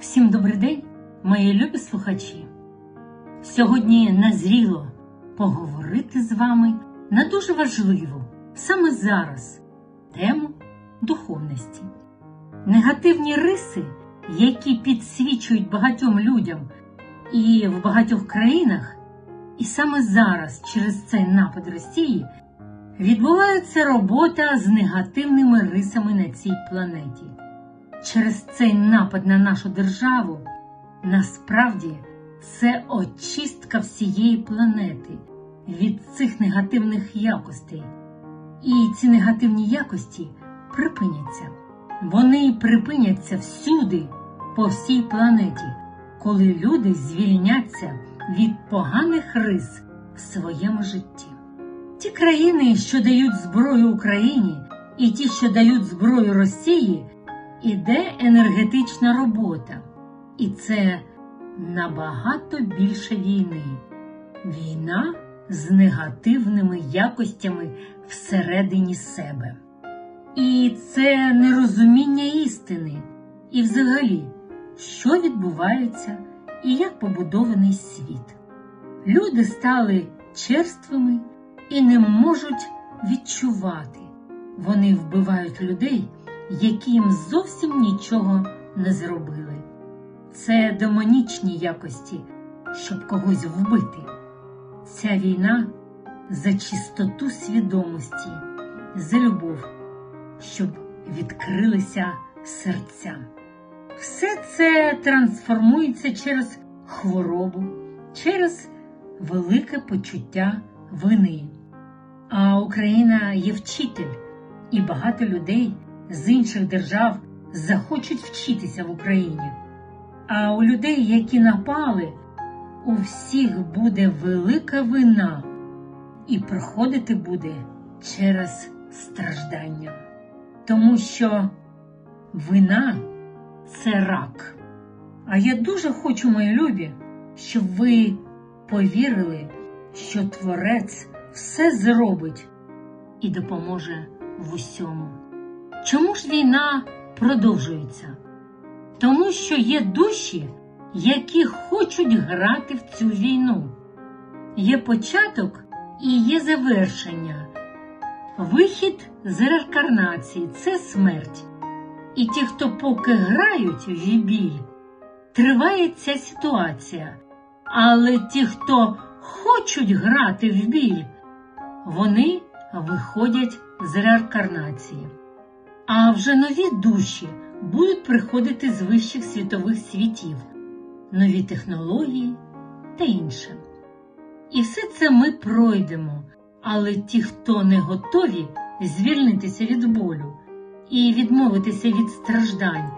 Всім добрий день, мої любі слухачі. Сьогодні назріло поговорити з вами на дуже важливу саме зараз тему духовності. Негативні риси, які підсвічують багатьом людям і в багатьох країнах, і саме зараз, через цей напад Росії, відбувається робота з негативними рисами на цій планеті. Через цей напад на нашу державу насправді це очистка всієї планети від цих негативних якостей. І ці негативні якості припиняться. Вони припиняться всюди, по всій планеті, коли люди звільняться від поганих рис в своєму житті. Ті країни, що дають зброю Україні, і ті, що дають зброю Росії, іде енергетична робота. І це набагато більше війни. Війна з негативними якостями всередині себе. І це нерозуміння істини, і взагалі, що відбувається і як побудований світ. Люди стали черствими і не можуть відчувати. Вони вбивають людей, які їм зовсім нічого не зробили. Це демонічні якості, щоб когось вбити. Ця війна за чистоту свідомості, за любов, щоб відкрилися серця. Все це трансформується через хворобу, через велике почуття вини. А Україна є вчитель, і багато людей з інших держав захочуть вчитися в Україні. А у людей, які напали, у всіх буде велика вина, і проходити буде через страждання. Тому що вина це рак. А я дуже хочу, мої любі, щоб ви повірили, що Творець все зробить і допоможе в усьому. Чому ж війна продовжується? Тому що є душі, які хочуть грати в цю війну. Є початок і є завершення. Вихід з реінкарнації – це смерть. І ті, хто поки грають в біль, триває ця ситуація. Але ті, хто хочуть грати в біль, вони виходять з реінкарнації. А вже нові душі будуть приходити з вищих світових світів, нові технології та інше. І все це ми пройдемо, але ті, хто не готові звільнитися від болю і відмовитися від страждань,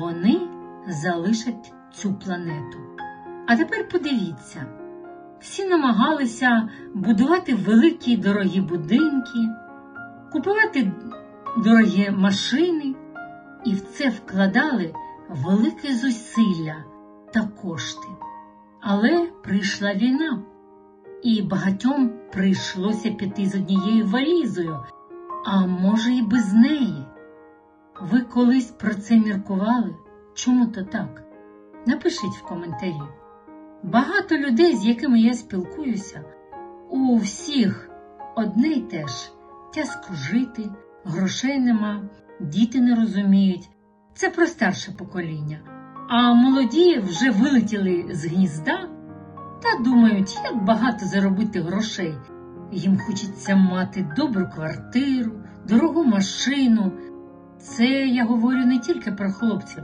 вони залишать цю планету. А тепер подивіться, всі намагалися будувати великі дорогі будинки, купувати дорогі машини, і в це вкладали велике зусилля та кошти. Але прийшла війна, і багатьом прийшлося піти з однією валізою, а може, і без неї. Ви колись про це міркували? Чому то так? Напишіть в коментарі. Багато людей, з якими я спілкуюся, у всіх одне й те ж тяжко жити, грошей нема, діти не розуміють. Це про старше покоління. А молоді вже вилетіли з гнізда та думають, як багато заробити грошей. Їм хочеться мати добру квартиру, дорогу машину. Це я говорю не тільки про хлопців,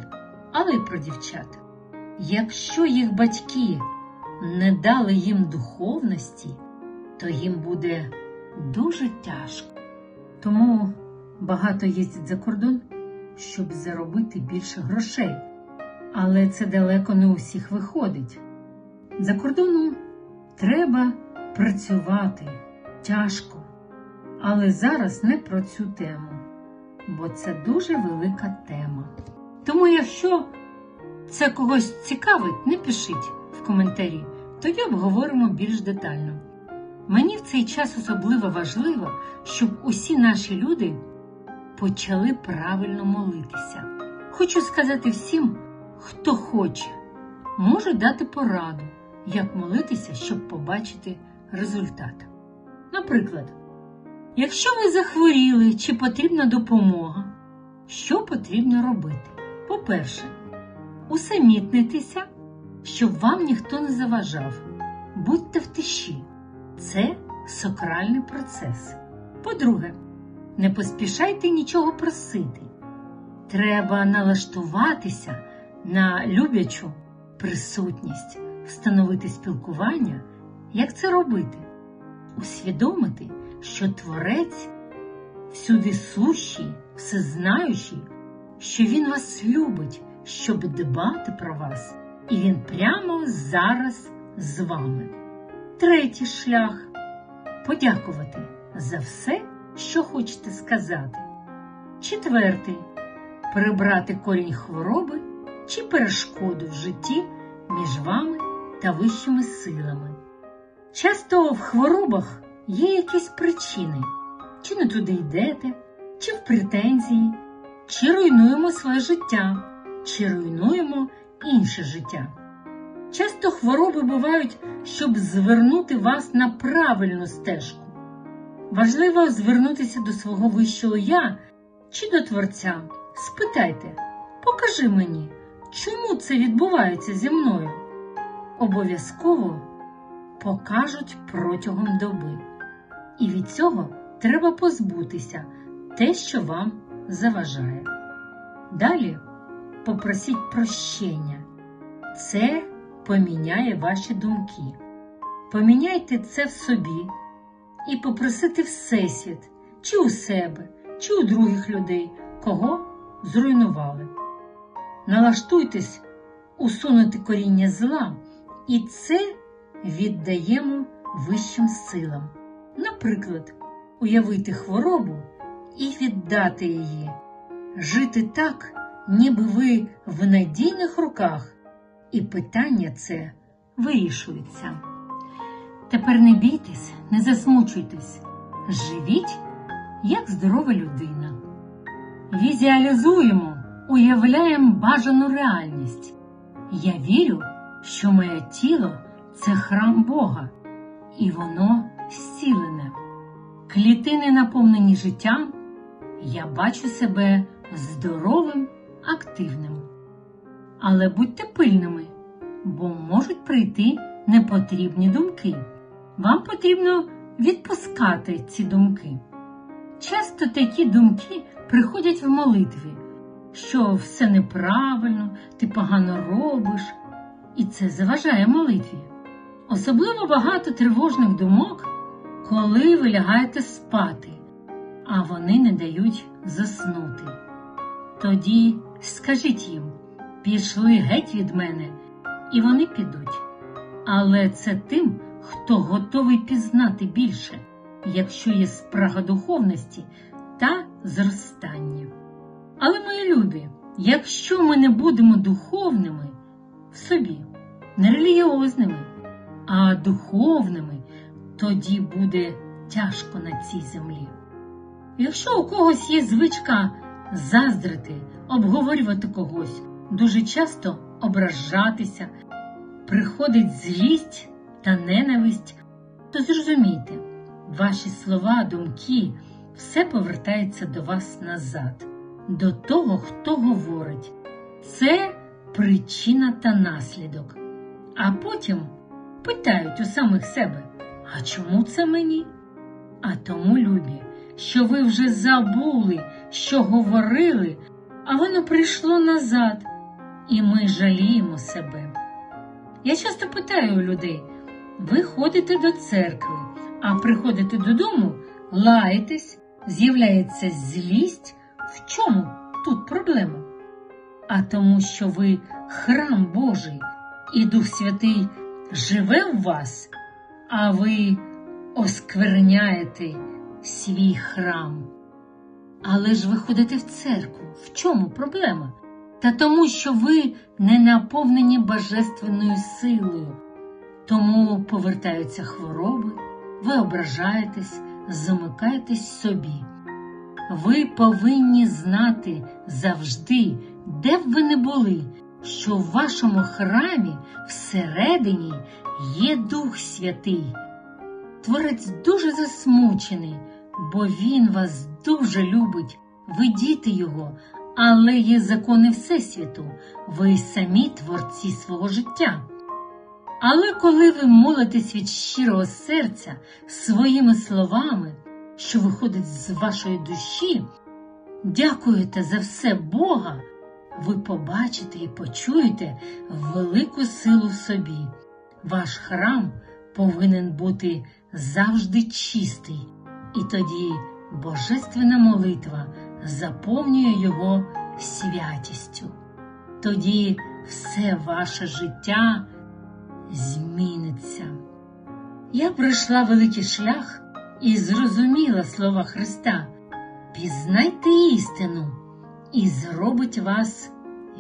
але й про дівчат. Якщо їх батьки не дали їм духовності, то їм буде дуже тяжко. Тому багато їздять за кордон, щоб заробити більше грошей. Але це далеко не у всіх виходить. За кордоном треба працювати тяжко. Але зараз не про цю тему, бо це дуже велика тема. Тому, якщо це когось цікавить, не пишіть в коментарі, тоді обговоримо більш детально. Мені в цей час особливо важливо, щоб усі наші люди почали правильно молитися. Хочу сказати всім, хто хоче, може дати пораду, як молитися, щоб побачити результат. Наприклад, якщо ви захворіли чи потрібна допомога, що потрібно робити? По-перше, усамітнитися, щоб вам ніхто не заважав. Будьте в тиші. Це сакральний процес. По-друге, не поспішайте нічого просити. Треба налаштуватися на люблячу присутність, встановити спілкування. Як це робити? Усвідомити, що Творець всюди сущий, всезнаючий, що Він вас любить, щоб дбати про вас, і Він прямо зараз з вами. Третій шлях подякувати за все, що хочете сказати. Четвертий прибрати корінь хвороби чи перешкоду в житті між вами та вищими силами. Часто в хворобах є якісь причини, чи не туди йдете, чи в претензії, чи руйнуємо своє життя, чи руйнуємо інше життя. Часто хвороби бувають, щоб звернути вас на правильну стежку. Важливо звернутися до свого вищого я чи до Творця. Спитайте, покажи мені, чому це відбувається зі мною. Обов'язково покажуть протягом доби. І від цього треба позбутися те, що вам заважає. Далі попросіть прощення. Це поміняє ваші думки. Поміняйте це в собі і попросити Всесвіт, чи у себе, чи у других людей, кого зруйнували. Налаштуйтесь усунути коріння зла, і це віддаємо вищим силам. Наприклад, уявити хворобу і віддати її, жити так, ніби ви в надійних руках, і питання це вирішується. Тепер не бійтесь, не засмучуйтесь, живіть як здорова людина. Візіалізуємо, уявляємо бажану реальність. Я вірю, що моє тіло це храм Бога, і воно зцілене. Клітини наповнені життям, я бачу себе здоровим, активним. Але будьте пильними, бо можуть прийти непотрібні думки. Вам потрібно відпускати ці думки. Часто такі думки приходять в молитві, що все неправильно, ти погано робиш, і це заважає молитві. Особливо багато тривожних думок, коли ви лягаєте спати, а вони не дають заснути. Тоді скажіть їм, пішли геть від мене, і вони підуть. Але це тим, хто готовий пізнати більше, якщо є спрага духовності та зростання. Але, мої любі, якщо ми не будемо духовними в собі, не релігіозними, а духовними, тоді буде тяжко на цій землі. Якщо у когось є звичка заздрити, обговорювати когось, дуже часто ображатися, приходить злість та ненависть, то зрозумійте, ваші слова, думки, все повертається до вас назад, до того, хто говорить. Це причина та наслідок. А потім питають у самих себе, а чому це мені? А тому, любі, що ви вже забули, що говорили, а воно прийшло назад, і ми жаліємо себе. Я часто питаю у людей, ви ходите до церкви, а приходите додому, лаєтесь, з'являється злість. В чому тут проблема? А тому, що ви храм Божий, і Дух Святий живе в вас, а ви оскверняєте свій храм. Але ж ви ходите в церкву. В чому проблема? Та тому, що ви не наповнені божественною силою, тому повертаються хвороби, ви ображаєтесь, замикаєтесь собі. Ви повинні знати завжди, де б ви не були, що в вашому храмі всередині є Дух Святий. Творець дуже засмучений, бо Він вас дуже любить, ви діти Його, але є закони Всесвіту, ви самі творці свого життя. Але коли ви молитесь від щирого серця своїми словами, що виходить з вашої душі, дякуєте за все Бога, ви побачите і почуєте велику силу в собі. Ваш храм повинен бути завжди чистий, і тоді божественна молитва заповнює його святістю. Тоді все ваше життя зміниться. Я пройшла великий шлях і зрозуміла слова Христа. Пізнайте істину і зробить вас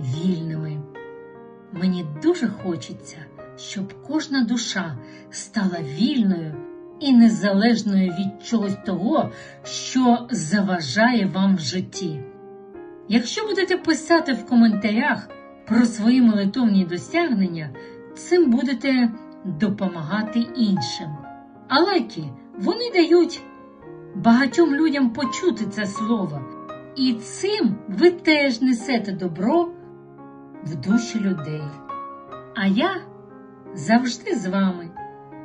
вільними. Мені дуже хочеться, щоб кожна душа стала вільною і незалежною від чогось того, що заважає вам в житті. Якщо будете писати в коментарях про свої молитовні досягнення, цим будете допомагати іншим. А лайки вони дають багатьом людям почути це слово, і цим ви теж несете добро в душі людей. А я завжди з вами.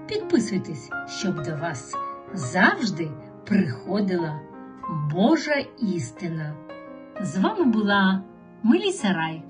Підписуйтесь, щоб до вас завжди приходила Божа істина. З вами була Меліса Рай.